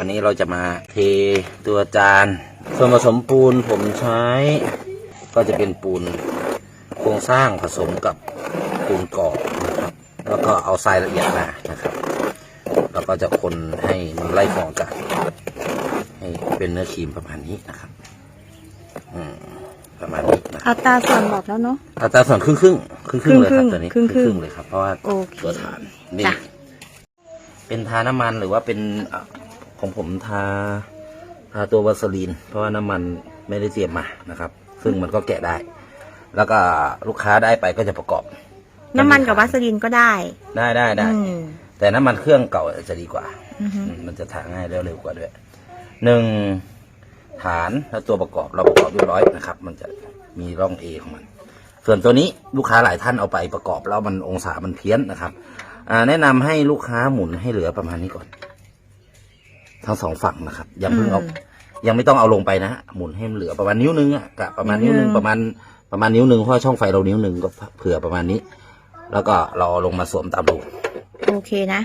วันนี้เราจะมาเทตัวจาน ส่วนผสมปูนผมใช้ ก็จะเป็นปูนโครงสร้างผสมกับปูนก่อนะครับ แล้วก็เอาทรายละเอียดมานะครับ แล้วก็จะคนให้มันไล่ฟองจากให้เป็นเนื้อครีมประมาณนี้นะครับ อืมประมาณนี้นะครับอัตราส่วนบอกแล้วเนาะอัตราส่วนครึ่งครึ่งครึ่งครึ่งๆเลยครับครึ่งๆตัวนี้ครึ่งๆครึ่งๆเลยครับเพราะว่าโอเคตัวฐานนี่จ้ะเป็นทาน้ำมันหรือว่าเป็นอะ ของผมทาทาตัววาสลีน เพราะว่าน้ำมันไม่ได้เตรียมมานะครับ ซึ่งมันก็แกะได้ แล้วก็ลูกค้าได้ไปก็จะประกอบ น้ำมันกับวัสลินก็ได้ได้ได้ได้ อืม แต่น้ำมันเครื่องเก่าจะดีกว่า อือฮึอืมมันจะทาง่ายแล้วเร็วกว่าด้วย หนึ่งฐานแล้วตัวประกอบเราประกอบเรียบร้อยนะครับ มันจะมีร่องเอของมัน ส่วนตัวนี้ลูกค้าหลายท่านเอาไปประกอบแล้วมันองศามันเพี้ยนนะครับ อ่าแนะนำให้ลูกค้าหมุนให้เหลือประมาณนี้ก่อน ทั้งสองฝั่งนะครับอย่าเพิ่งเอาอืมยังไม่ต้องเอาลงไปนะฮะหมุนให้มันเหลือประมาณนิ้วนึงอะกะประมาณนิ้วนึงนิ้วนึงประมาณประมาณนิ้วนึงเพราะว่าช่องไฟเรานิ้วนึงก็เผื่อประมาณนี้ แล้วก็เราเอาลงมาสวมตามรูโอเคนะ